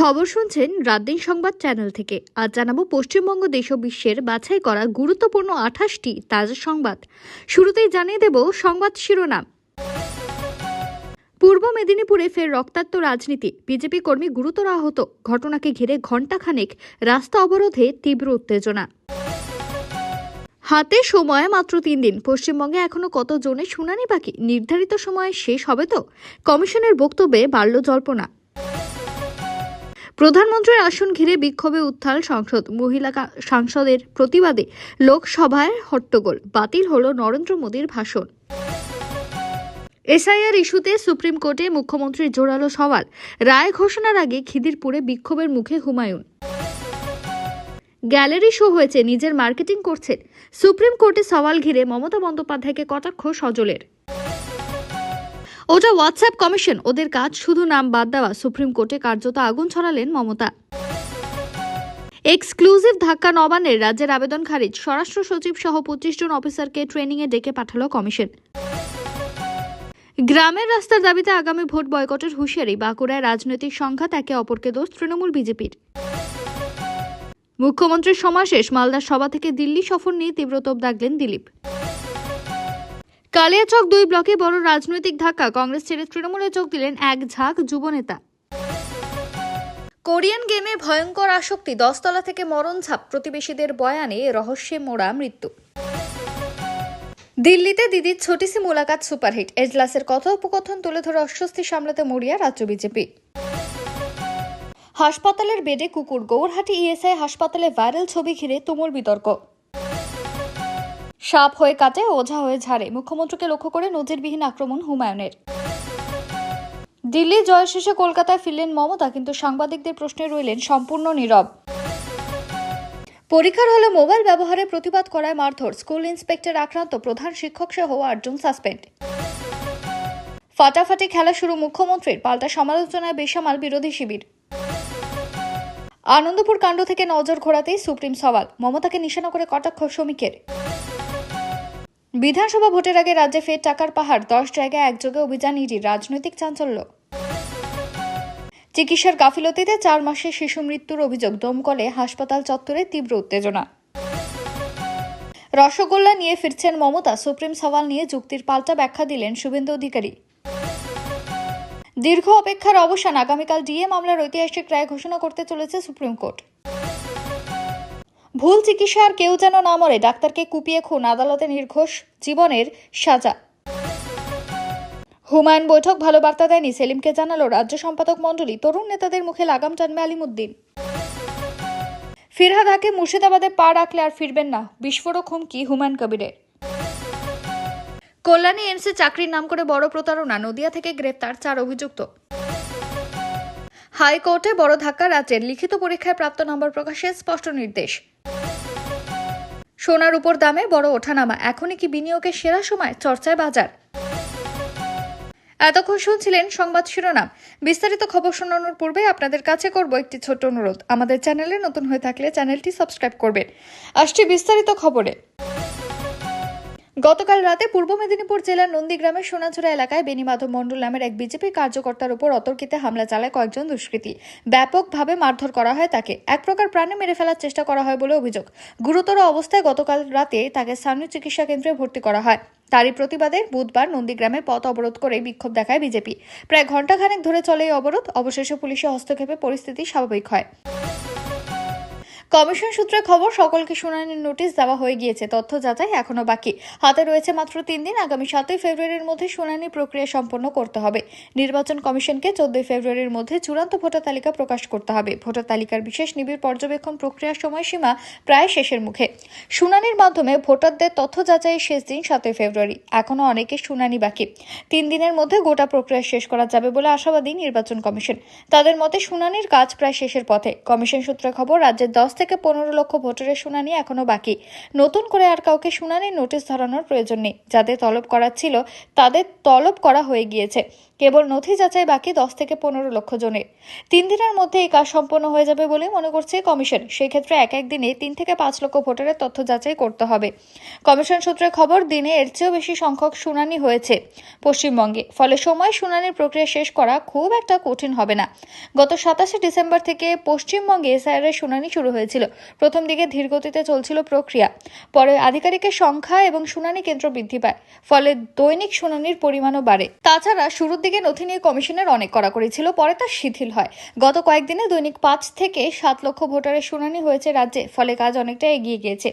খবর শুনছেন রাতদিন সংবাদ চ্যানেল থেকে। আজ জানাব পশ্চিমবঙ্গ দেশ বিশ্বের বাছাই করা গুরুত্বপূর্ণ আঠাশটি তাজা সংবাদ। শুরুতেই জানিয়ে দেব সংবাদ শিরোনাম। পূর্ব মেদিনীপুরে ফের রক্তাক্ত রাজনীতি। বিজেপি কর্মী গুরুতর আহত। ঘটনাকে ঘিরে ঘণ্টাখানেক রাস্তা অবরোধে তীব্র উত্তেজনা। হাতে সময় মাত্র তিন দিন। পশ্চিমবঙ্গে এখনও কত জনের শুনানি বাকি? নির্ধারিত সময়ে শেষ হবে তো? কমিশনের বক্তব্যে বাড়ল জল্পনা। প্রধানমন্ত্রীর আসন ঘিরে বিক্ষোভে উত্থাল সংসদ। মহিলা সাংসদের প্রতিবাদে লোকসভায় হট্টগোল। বাতিল হল নরেন্দ্র মোদীর ভাষণ। এসআইআর ইস্যুতে সুপ্রিম কোর্টে মুখ্যমন্ত্রীর জোরালো সওয়াল। রায় ঘোষণার আগে খিদিরপুরে বিক্ষোভের মুখে হুমায়ুন। গ্যালারি শো হয়েছে, নিজের মার্কেটিং করছেন। সুপ্রিম কোর্টে সওয়াল ঘিরে মমতা বন্দ্যোপাধ্যায়কে কটাক্ষ সজলের। ওটা হোয়াটসঅ্যাপ কমিশন ওদের কাজ শুধু নাম বাদ দেওয়া সুপ্রিম কোর্টে কার্যত আগুন ছড়ালেন মমতা। এক্সক্লুসিভ ধাক্কা নবানের রাজ্যের আবেদন খারিজ, স্বরাষ্ট্র সচিব সহ পঁচিশ জন অফিসারকে ট্রেনিংয়ে ডেকে পাঠালো কমিশন গ্রামের রাস্তার দাবিতে আগামী ভোট বয়কটের হুঁশিয়ারি, বাঁকুড়ায় রাজনৈতিক সংঘাত একে অপরকে দোষ, তৃণমূল বিজেপির। মুখ্যমন্ত্রীর সমাশেষ মালদার সভা থেকে দিল্লি সফর নিয়ে তীব্র তোপ দাগলেন দিলীপ। কালিয়াচক দুই ব্লকে বড় রাজনৈতিক ধাক্কা। কংগ্রেস ছেড়ে তৃণমূলে যোগ দিলেন এক ঝাঁক যুবনেতা কোরিয়ান গেমে ভয়ঙ্কর আসক্তি। দশতলা থেকে মরণ ছাপ। প্রতিবেশীদের বয়ানে রহস্যে মোড়া মৃত্যু। দিল্লিতে দিদির ছোটিসি মোলাকাত সুপারহিট। এজলাসের কথোপকথন তুলে ধরে অস্বস্তি সামলাতে মরিয়া রাজ্য বিজেপি। হাসপাতালের বেডে কুকুর। গৌরহাটি ইএসআই হাসপাতালে ভাইরাল ছবি ঘিরে তুমুল বিতর্ক। সাপ হয়ে কাটে ওঝা হয়ে ঝাড়ে। মুখ্যমন্ত্রীকে লক্ষ্য করে নজিরবিহীন আক্রমণ হুমায়ুনের। দিল্লি জয় শেষে কলকাতায় ফিরলেন মমতা, কিন্তু সাংবাদিকদের প্রশ্নে রইলেন সম্পূর্ণ নীরব। পরীক্ষার হলে মোবাইল ব্যবহারে প্রতিবাদ করায় মারধর। স্কুল ইন্সপেক্টর আক্রান্ত, প্রধান শিক্ষক সহ আটজন সাসপেন্ড। ফাটাফাটি খেলা শুরু মুখ্যমন্ত্রীর, পাল্টা সমালোচনায় বেসামাল বিরোধী শিবির। আনন্দপুর কাণ্ড থেকে নজর ঘোরাতেই সুপ্রিম সওয়াল। মমতাকে নিশানা করে কটাক্ষ শ্রমিকের। বিধানসভা ভোটের আগে রাজ্যে ফের টাকার পাহাড়। দশ জায়গায় একযোগে অভিযান ইডির রাজনৈতিক চাঞ্চল্য। চিকিৎসার গাফিলতিতে চার মাসে শিশু মৃত্যুর অভিযোগ, দমকলে হাসপাতাল চত্বরে তীব্র উত্তেজনা। রসগোল্লা নিয়ে ফিরছেন মমতা, সুপ্রিম সওয়াল নিয়ে যুক্তির পাল্টা ব্যাখ্যা দিলেন শুভেন্দু অধিকারী। দীর্ঘ অপেক্ষার অবসান, আগামীকাল ডিএ মামলার ঐতিহাসিক রায় ঘোষণা করতে চলেছে সুপ্রিম কোর্ট। ভুল চিকিৎসা আর কেউ যেন না মরে, ডাক্তারকে কুপিয়ে খুন, আদালতে নির্ঘোষ জীবনের সাজা। হুমায়ুন বৈঠক, ভালো বার্তা দেয়নি, সেলিমকে জানালো রাজ্য সম্পাদক মণ্ডলী। তরুণ নেতাদের মুখে লাগাম টানবে আলিমুদ্দিন। ফিরহাদ হাকে মুর্শিদাবাদে পা রাখলে আর ফিরবেন না, বিস্ফোরক হুমকি হুমায়ুন কবিরের। কল্যাণী এমসে চাকরির নাম করে বড় প্রতারণা, নদিয়া থেকে গ্রেপ্তার চার অভিযুক্ত। হাইকোর্টে বড় ধাক্কা রাজ্যের, লিখিত পরীক্ষায় প্রাপ্ত নম্বর প্রকাশে স্পষ্ট নির্দেশ। সোনার উপর দামে বড় ওঠানামা। এখনই কি বিনিয়োগের সেরা সময়? চর্চায় বাজার। এতক্ষণ শুনছিলেন সংবাদ শিরোনাম। বিস্তারিত খবর শোনানোর পূর্বে আপনাদের কাছে করব একটি ছোট অনুরোধ। আমাদের চ্যানেলে নতুন হয়ে থাকলে চ্যানেলটি সাবস্ক্রাইব করবেন। আসছি বিস্তারিত খবরে। গতকাল রাতে পূর্ব মেদিনীপুর জেলার নন্দীগ্রামের সোনাঝুরা এলাকায় বেনিমাধব মণ্ডল নামের এক বিজেপি কার্যকর্তার উপর অতর্কিতে হামলা চালায় কয়েকজন দুষ্কৃতী। ব্যাপকভাবে মারধর করা হয় তাকে। এক প্রকার প্রাণে মেরে ফেলার চেষ্টা করা হয় বলে অভিযোগ। গুরুতর অবস্থায় গতকাল রাতে তাকে স্থানীয় চিকিৎসা কেন্দ্রে ভর্তি করা হয়। তারই প্রতিবাদে বুধবার নন্দীগ্রামে পথ অবরোধ করে বিক্ষোভ দেখায় বিজেপি। প্রায় ঘণ্টাখানেক ধরে চলে এই অবরোধ। অবশেষে পুলিশের হস্তক্ষেপে পরিস্থিতি স্বাভাবিক হয়। কমিশন সূত্রে খবর, সকলকে শুনানির নোটিশ দেওয়া হয়ে গিয়েছে। তথ্য যাচাই এখনও বাকি। হাতে রয়েছে মাত্র তিন দিন। আগামী সাতই ফেব্রুয়ারির মধ্যে শুনানি প্রক্রিয়া সম্পন্ন করতে হবে। নির্বাচন কমিশনকে চোদ্দই ফেব্রুয়ারির মধ্যে চূড়ান্ত ভোটার তালিকা প্রকাশ করতে হবে। ভোটার তালিকার বিশেষ নিবিড় পর্যবেক্ষণ প্রক্রিয়ার সময়সীমা প্রায় শেষের মুখে। শুনানির মাধ্যমে ভোটারদের তথ্য যাচাইয়ের শেষ দিন সাতই ফেব্রুয়ারি। এখনও অনেকে শুনানি বাকি। তিন দিনের মধ্যে গোটা প্রক্রিয়া শেষ করা যাবে বলে আশাবাদী নির্বাচন কমিশন। তাদের মতে, শুনানির কাজ প্রায় শেষের পথে। কমিশন সূত্রে খবর, রাজ্যের দশ থেকে পনেরো লক্ষ ভোটারের শুনানি এখনও বাকি। নতুন করে আর কাউকে শুনানির নোটিশ ধরানোর প্রয়োজন নেই। যাদের তলব করা ছিল, তাদের তলব করা হয়ে গিয়েছে। কেবল নথি যাচাই বাকি দশ থেকে পনেরো লক্ষ জনের। তিন দিনের মধ্যে এই কাজ সম্পন্ন হয়ে যাবে বলে মনে করছে কমিশন। সেই ক্ষেত্রে এক এক দিনে তিন থেকে পাঁচ লক্ষ ভোটারের তথ্য যাচাই করতে হবে। কমিশন সূত্রে খবর, দিনে এর চেয়েও বেশি সংখ্যক শুনানি হয়েছে পশ্চিমবঙ্গে। ফলে সময় শুনানির প্রক্রিয়া শেষ করা খুব একটা কঠিন হবে না। গত সাতাশে ডিসেম্বর থেকে পশ্চিমবঙ্গে এসআইআর শুনানি শুরু হয়েছিল। প্রথম দিকে ধীরগতিতে চলছিল প্রক্রিয়া। পরে আধিকারিকের সংখ্যা এবং শুনানি কেন্দ্র বৃদ্ধি পায়। ফলে দৈনিক শুনানির পরিমাণও বাড়ে। তাছাড়া শুরুর দিকে নথি নিয়ে কমিশনের অনেক কড়াকড়ি ছিল, পরে তা শিথিল হয়। গত কয়েকদিনে দৈনিক পাঁচ থেকে সাত লক্ষ ভোটারের শুনানি হয়েছে রাজ্যে, ফলে কাজ অনেকটা এগিয়ে গিয়েছে।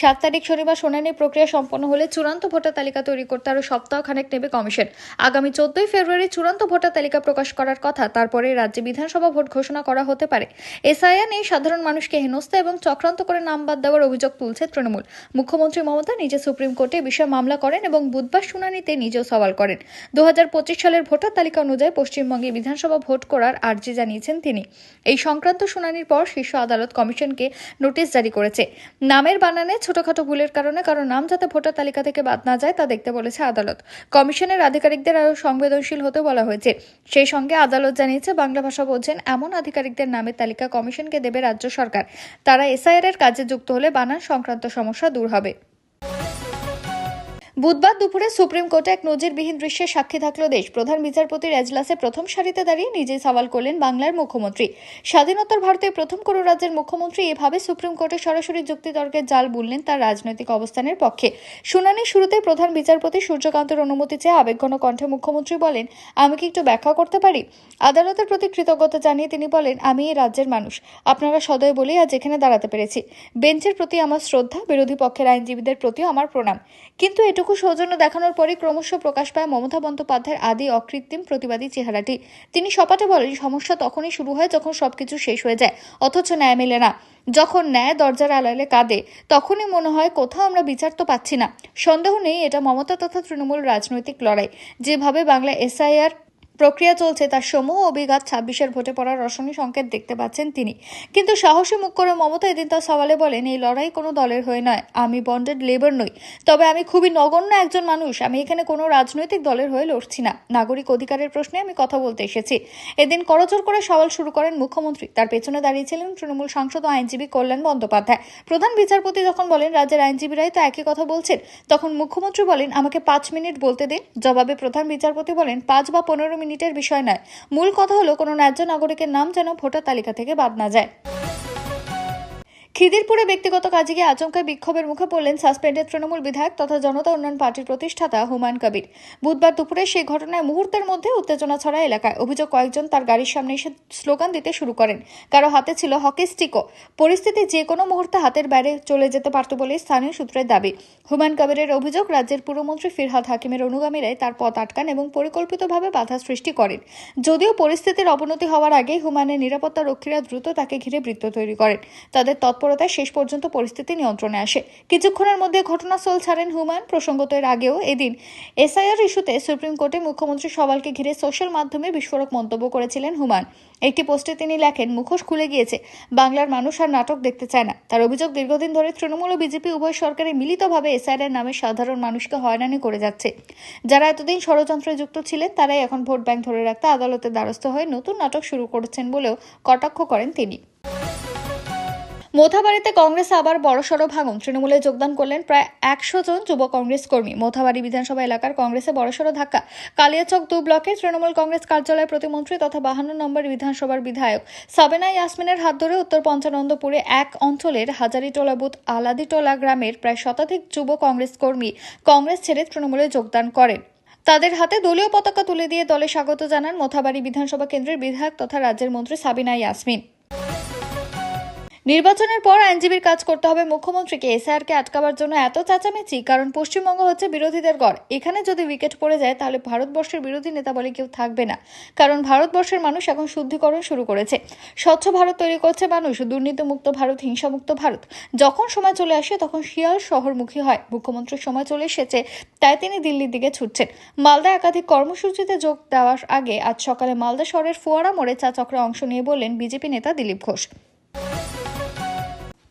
সাত তারিখ শনিবার শুনানির প্রক্রিয়া সম্পন্ন হলে চূড়ান্ত ভোটার তালিকা তৈরি করতে আরও সপ্তাহখানেক নেবে কমিশন। আগামী চোদ্দই ফেব্রুয়ারি চূড়ান্ত ভোটার তালিকা প্রকাশ করার কথা, তারপরে রাজ্যে বিধানসভা ভোট ঘোষণা করা হতে পারে। এসআইআর নিয়ে সাধারণ মানুষকে হেনস্থা এবং চক্রান্ত করে নাম বাদ দেওয়ার অভিযোগ তুলছে তৃণমূল। মুখ্যমন্ত্রী মমতা নিজে সুপ্রিম কোর্টে বিষয়ে মামলা করেন এবং বুধবার শুনানিতে নিজেও সওয়াল করেন। দুহাজার পঁচিশ সালের ভোটার তালিকা অনুযায়ী পশ্চিমবঙ্গে বিধানসভা ভোট করার আর্জি জানিয়েছেন তিনি। এই সংক্রান্ত শুনানির পর শীর্ষ আদালত কমিশনকে নোটিশ জারি করেছে। নামের বানানে ছোটখাটো ভুলের কারণে কারও নাম যাতে ভোটার তালিকা থেকে বাদ না যায় তা দেখতে বলেছে আদালত। কমিশনের আধিকারিকদের আরও সংবেদনশীল হতে বলা হয়েছে। সেই সঙ্গে আদালত জানিয়েছে, বাংলা ভাষা বোঝেন, এমন আধিকারিকদের নামের তালিকা কমিশনকে দেবে রাজ্য সরকার। তারা এসআইআরের কাজে যুক্ত হলে বানান সংক্রান্ত সমস্যা দূর হবে। বুধবার দুপুরে সুপ্রিম কোর্টে এক নজিরবিহীন দৃশ্যের সাক্ষী থাকল দেশ। প্রধান বিচারপতির এজলাসে প্রথম সারিতে দাঁড়িয়ে নিজেই সওয়াল করলেন বাংলার মুখ্যমন্ত্রী। স্বাধীনতার ভারতের প্রথম কোনো রাজ্যের মুখ্যমন্ত্রী এভাবে সুপ্রিম কোর্টে সরাসরি যুক্তিতর্কের জাল বুনলেন তার রাজনৈতিক অবস্থানের পক্ষে। শুনানির শুরুতে প্রধান বিচারপতি সূর্যকান্তের অনুমতি চেয়ে আবেগঘন কণ্ঠে মুখ্যমন্ত্রী বলেন, আমি কি একটু ব্যাখ্যা করতে পারি? আদালতের প্রতি কৃতজ্ঞতা জানিয়ে তিনি বলেন, আমি এই রাজ্যের মানুষ। আপনারা সদয় বলেই আজ এখানে দাঁড়াতে পেরেছি। বেঞ্চের প্রতি আমার শ্রদ্ধা, বিরোধী পক্ষের আইনজীবীদের প্রতিও আমার প্রণাম। কিন্তু এটুকু সৌজন্য দেখানোর পরই ক্রমশ প্রকাশ পায় মমতা বন্দ্যোপাধ্যায়ের আদি অকৃত্রিম প্রতিবাদী চেহারাটি। তিনি সপাটে বলেন, সমস্যা তখনই শুরু হয় যখন সবকিছু শেষ হয়ে যায়, অথচ ন্যায় মেলে না। যখন ন্যায় দরজার আলালে কাঁদে, তখনই মনে হয় কোথাও আমরা বিচার তো পাচ্ছি না। সন্দেহ নেই এটা মমতা তথা তৃণমূল রাজনৈতিক লড়াই। যেভাবে বাংলা এসআইআর প্রক্রিয়া চলছে, তার সমূহ অভিঘাত ছাব্বিশের ভোটে পড়ার রসনী সংকেত দেখতে পাচ্ছেন তিনি। কিন্তু সাহসী মুখ করে মমতা এদিন তার সওয়ালে বলেন, এই লড়াই কোনো দলের হয়ে নয়, আমি বন্ডেড লেবার নই। তবে আমি খুবই নগণ্য একজন মানুষ, আমি এখানে কোনো রাজনৈতিক দলের হয়ে লড়ছি না। নাগরিক অধিকারের প্রশ্নে আমি কথা বলতে এসেছি। এদিন করজোর করে সওয়াল শুরু করেন মুখ্যমন্ত্রী। তার পেছনে দাঁড়িয়েছিলেন তৃণমূল সাংসদ ও আইনজীবী কল্যাণ বন্দ্যোপাধ্যায়। প্রধান বিচারপতি যখন বলেন, রাজ্যের আইনজীবীরাই তো একই কথা বলছেন, তখন মুখ্যমন্ত্রী বলেন, আমাকে পাঁচ মিনিট বলতে দিন। জবাবে প্রধান বিচারপতি বলেন, পাঁচ বা পনেরো মিনিটের বিষয় নয়। মূল কথা হলো, কোনো ন্যায্য নাগরিকের নাম যেন ভোটার তালিকা থেকে বাদ না যায়। খিদিরপুরে ব্যক্তিগত কাজে গিয়ে আচমকা বিক্ষোভের মুখে পড়লেন সাসপেন্ডেড তৃণমূল বিধায়ক তথা জনতা উন্নয়ন পার্টির প্রতিষ্ঠাতা হুমায়ুন কবির। বুধবার দুপুরে সেই ঘটনায় মুহূর্তের মধ্যে উত্তেজনা ছড়া এলাকায়। অভিযোগ, কয়েকজন তার গাড়ির সামনে এসে স্লোগান দিতে শুরু করেন। কারও হাতে ছিল হকি স্টিকও। পরিস্থিতি যে কোনো মুহূর্তে হাতের বাইরে চলে যেতে পারত বলে স্থানীয় সূত্রের দাবি। হুমায়ুন কবিরের অভিযোগ, রাজ্যের পুরমন্ত্রী ফিরহাদ হাকিমের অনুগামীরাই তার পথ আটকান এবং পরিকল্পিতভাবে বাধা সৃষ্টি করেন। যদিও পরিস্থিতির অবনতি হওয়ার আগেই হুমায়ুনের নিরাপত্তা রক্ষীরা দ্রুত তাকে ঘিরে বৃত্ত তৈরি করেন। তাদের তৎপরতায় শেষ পর্যন্ত পরিস্থিতি নিয়ন্ত্রণে আসে। কিছুক্ষণের মধ্যে ঘটনাস্থল ছাড়েন হুমায়ুন। প্রসঙ্গত এর আগেও এদিন এসআইআর ইস্যুতে সুপ্রিম কোর্টে মুখ্যমন্ত্রী সওয়ালকে ঘিরে সোশ্যাল মাধ্যমে বিস্ফোরক মন্তব্য করেছিলেন হুমায়ুন। একটি পোস্টে তিনি লেখেন, মুখোশ খুলে গিয়েছে। বাংলার মানুষ আর নাটক দেখতে চায় না। তার অভিযোগ, দীর্ঘদিন ধরে তৃণমূল ও বিজেপি উভয় সরকারে মিলিতভাবে এসআইআর এর নামে সাধারণ মানুষকে হয়রানি করে যাচ্ছে। যারা এতদিন ষড়যন্ত্রে যুক্ত ছিলেন, তারাই এখন ভোট ব্যাংক ধরে রাখতে আদালতের দ্বারস্থ হয়ে নতুন নাটক শুরু করেছেন বলেও কটাক্ষ করেন তিনি। মোথাবাড়িতে কংগ্রেস আবার বড়সড় ভাঙন। তৃণমূলে যোগদান করলেন প্রায় একশো জন যুব কংগ্রেস কর্মী। মোথাবাড়ি বিধানসভা এলাকার কংগ্রেসে বড়সড় ধাক্কা। কালিয়াচক দু ব্লকে তৃণমূল কংগ্রেস কার্যালয় প্রতিমন্ত্রী তথা বাহান্ন নম্বর বিধানসভার বিধায়ক সাবেনা ইয়াসমিনের হাত ধরে উত্তর পঞ্চানন্দপুরে এক অঞ্চলের হাজারিটোলা বুথ আলাদিটোলা গ্রামের প্রায় শতাধিক যুব কংগ্রেস কর্মী কংগ্রেস ছেড়ে তৃণমূলে যোগদান করেন। তাদের হাতে দলীয় পতাকা তুলে দিয়ে দলে স্বাগত জানান মোথাবাড়ি বিধানসভা কেন্দ্রের বিধায়ক তথা রাজ্যের মন্ত্রী সাবিনা ইয়াসমিন। নির্বাচনের পর আইনজীবীর কাজ করতে হবে মুখ্যমন্ত্রীকে। এসআরকে আটকাবার জন্য এত চাচামেচি, কারণ পশ্চিমবঙ্গ হচ্ছে বিরোধীদের গড়। এখানে যদি উইকেট পড়ে যায়, তাহলে ভারতবর্ষের বিরোধী নেতা বলে কেউ থাকবে না। কারণ ভারতবর্ষের মানুষ এখন শুদ্ধিকরণ শুরু করেছে। স্বচ্ছ ভারত তৈরি করছে মানুষ, দুর্নীতিমুক্ত ভারত, হিংসামুক্ত ভারত। যখন সময় চলে আসে, তখন শিয়াল শহরমুখী হয়। মুখ্যমন্ত্রীর সময় চলে এসেছে, তাই তিনি দিল্লির দিকে ছুটছেন। মালদা একাধিক কর্মসূচিতে যোগ দেওয়ার আগে আজ সকালে মালদা শহরের ফোয়ারা মোড়ে চা চক্রে অংশ নিয়ে বললেন বিজেপি নেতা দিলীপ ঘোষ।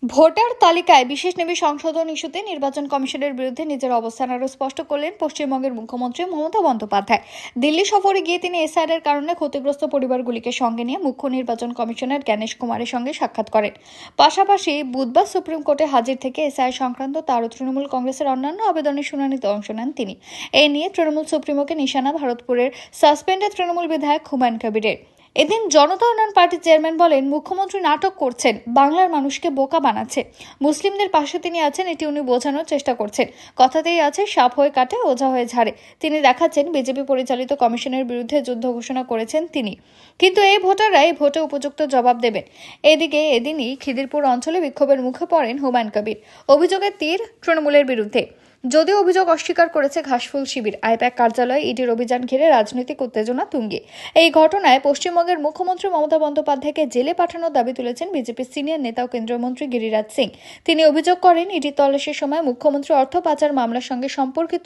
ভোটার তালিকায় বিশেষ নেবী সংশোধন ইস্যুতে নির্বাচন কমিশনের বিরুদ্ধে নিজের অবস্থান আরও স্পষ্ট করলেন পশ্চিমবঙ্গের মুখ্যমন্ত্রী মমতা বন্দ্যোপাধ্যায়। দিল্লি সফরে গিয়ে তিনি এসআর এর কারণে ক্ষতিগ্রস্ত পরিবারগুলিকে সঙ্গে নিয়ে মুখ্য নির্বাচন কমিশনার জ্ঞানেশ কুমারের সঙ্গে সাক্ষাৎ করেন। পাশাপাশি বুধবার সুপ্রিম কোর্টে হাজির থেকে এসআই সংক্রান্ত তারও তৃণমূল কংগ্রেসের অন্যান্য আবেদনের শুনানিতে অংশ নেন তিনি। এ নিয়ে তৃণমূল সুপ্রিমোকে নিশানা, ভারতপুরের সাসপেন্ডেড তৃণমূল বিধায়ক হুমায়ুন কবিরের। এদিন জনতা উন্নয়ন পার্টির চেয়ারম্যান বলেন, মুখ্যমন্ত্রী নাটক করছেন, বাংলার মানুষকে বোকা বানাচ্ছে। মুসলিমদের পাশে তিনি আছেন, এটি উনি বোঝানোর চেষ্টা করছেন। কথাতেই আছে, সাপ হয়ে কাটে, ওঝা হয়ে ঝাড়ে। তিনি দেখাচ্ছেন, বিজেপি পরিচালিত কমিশনের বিরুদ্ধে যুদ্ধ ঘোষণা করেছেন তিনি। কিন্তু এই ভোটাররা এই ভোটে উপযুক্ত জবাব দেবেন। এদিকে এদিনই খিদিরপুর অঞ্চলে বিক্ষোভের মুখে পড়েন হুমায়ুন কবির। অভিযোগের তীর তৃণমূলের বিরুদ্ধে। যদিও অভিযোগ অস্বীকার করেছে ঘাসফুল শিবির, আইপ্যাক কার্যালয়ে ইডির অভিযান ঘিরে রাজনৈতিক উত্তেজনা তুঙ্গে। এই ঘটনায় পশ্চিমবঙ্গের মুখ্যমন্ত্রী মমতা বন্দ্যোপাধ্যায়কে জেলে পাঠানোর দাবি তুলেছেন বিজেপির সিনিয়র নেতা ও কেন্দ্রীয় মন্ত্রী গিরিরাজ সিং। তিনি অভিযোগ করেন ইডি তল্লাশির সময় মুখ্যমন্ত্রী অর্থ পাচার মামলার সঙ্গে সম্পর্কিত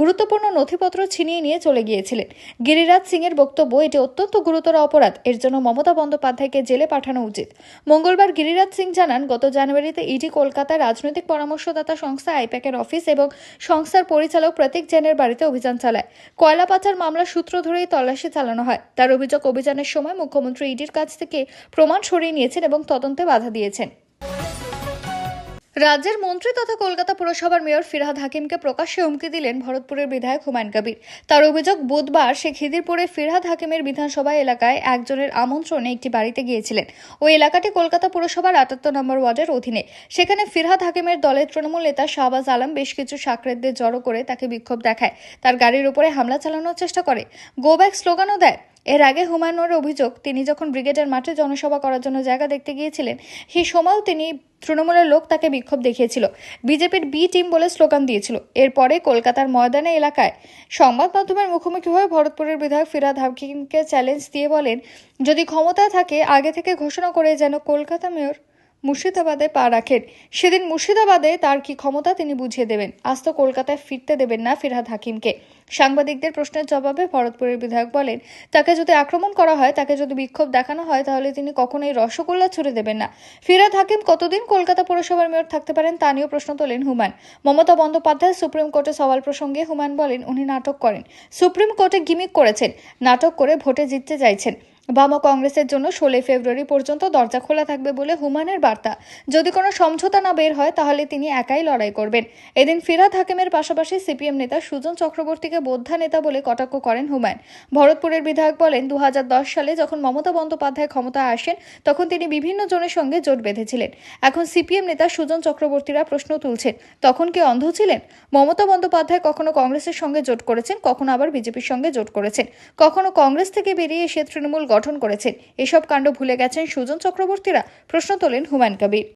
গুরুত্বপূর্ণ নথিপত্র ছিনিয়ে নিয়ে চলে গিয়েছিলেন। গিরিরাজ সিং এর বক্তব্য, এটি অত্যন্ত গুরুতর অপরাধ, এর জন্য মমতা বন্দ্যোপাধ্যায়কে জেলে পাঠানো উচিত। মঙ্গলবার গিরিরাজ সিং জানান, গত জানুয়ারিতে ইডি কলকাতায় রাজনৈতিক পরামর্শদাতা সংস্থা আইপ্যাকের অফিস এবং সংস্থার পরিচালক প্রতীক জেনের বাড়িতে অভিযান চালায়। কয়লা পাচার মামলার সূত্র ধরেই তল্লাশি চালানো হয়। তার অভিযোগ, অভিযানের সময় মুখ্যমন্ত্রী ইডির কাছ থেকে প্রমাণ সরিয়ে নিয়েছেন এবং তদন্তে বাধা দিয়েছেন। রাজ্যের মন্ত্রী তথা কলকাতা পুরসভার মেয়র ফিরহাদ হাকিমকে প্রকাশ্যে হুমকি দিলেন ভরতপুরের বিধায়ক হুমায়ুন কবির। তার অভিযোগ, বুধবার সে খিদিরপুরে ফিরহাদ হাকিমের বিধানসভা এলাকায় একজনের আমন্ত্রণে একটি বাড়িতে গিয়েছিলেন। ওই এলাকাটি কলকাতা পুরসভার আটাত্তর নম্বর ওয়ার্ডের অধীনে। সেখানে ফিরহাদ হাকিমের দলের তৃণমূল নেতা শাহবাজ আলম বেশ কিছু সাকরেদদের জড়ো করে তাকে বিক্ষোভ দেখায়। তার গাড়ির উপরে হামলা চালানোর চেষ্টা করে। গো ব্যাক স্লোগানও দেয় এর আগে হুমায়ুনের অভিযোগ, তিনি যখন ব্রিগেডের মাঠে জনসভা করার জন্য জায়গা দেখতে গিয়েছিলেন, সেই সময়ও তিনি তৃণমূলের লোক তাকে বিক্ষোভ দেখিয়েছিল। বিজেপির বি টিম বলে স্লোগান দিয়েছিল। এরপরে কলকাতার ময়দানে এলাকায় সংবাদ মাধ্যমের মুখোমুখি হয়ে ভরতপুরের বিধায়ক ফিরাদ হাকিমকে চ্যালেঞ্জ দিয়ে বলেন, যদি ক্ষমতা থাকে, আগে থেকে ঘোষণা করে যেন কলকাতা মেয়র মুর্শিদাবাদে পা রাখেন। সেদিন মুর্শিদাবাদে তার কি ক্ষমতা তিনি বুঝিয়ে দেবেন। আজ তো কলকাতায় ফিরতে দেবেন না ফিরহাদ হাকিমকে। সাংবাদিকদের প্রশ্নের জবাবে ভরতপুরের বিধায়ক বলেন, তাকে যদি আক্রমণ করা হয়, তাকে যদি বিক্ষোভ দেখানো হয়, তাহলে তিনি কখনোই রসগোল্লা ছুড়ে দেবেন না। ফিরাদ হাকিম কতদিন কলকাতা পৌরসভার মেয়র থাকতে পারেন তা নিয়েও প্রশ্ন তোলেন হুমান মমতা বন্দ্যোপাধ্যায় সুপ্রিম কোর্টে সওয়াল প্রসঙ্গে হুমান বলেন, উনি নাটক করেন। সুপ্রিম কোর্টে গিমিক করেছেন, নাটক করে ভোটে জিততে চাইছেন। বাম কংগ্রেসের জন্য ষোলোই ফেব্রুয়ারি পর্যন্ত দরজা খোলা থাকবে বলে হুমানের বার্তা। যদি কোনো সমঝোতা না বের হয়, তাহলে তিনি একাই লড়াই করবেন। এদিন ফিরাদ হাকিমের পাশাপাশি সিপিএম নেতা সুজন চক্রবর্তীকে বোদ্ধা নেতা বলে কটাক্ষ করেন হুমায়ুন। ভরতপুরের বিধায়ক বলেন দু হাজার দশ সালে যখন মমতা বন্দ্যোপাধ্যায় ক্ষমতায় আসেন, তখন তিনি বিভিন্ন জনের সঙ্গে জোট বেঁধেছিলেন। এখন সিপিএম নেতা সুজন চক্রবর্তীরা প্রশ্ন তুলছেন, তখন কি অন্ধ ছিলেন? মমতা বন্দ্যোপাধ্যায় কখনো কংগ্রেসের সঙ্গে জোট করেছেন, কখনো আবার বিজেপির সঙ্গে জোট করেছেন। কখনো কংগ্রেস থেকে বেরিয়ে এসে তৃণমূল গঠন করেছেন। এসব কাণ্ড ভুলে গেছেন সুজন চক্রবর্তীরা। প্রশ্ন তোলেন হুমায়ুন কবির।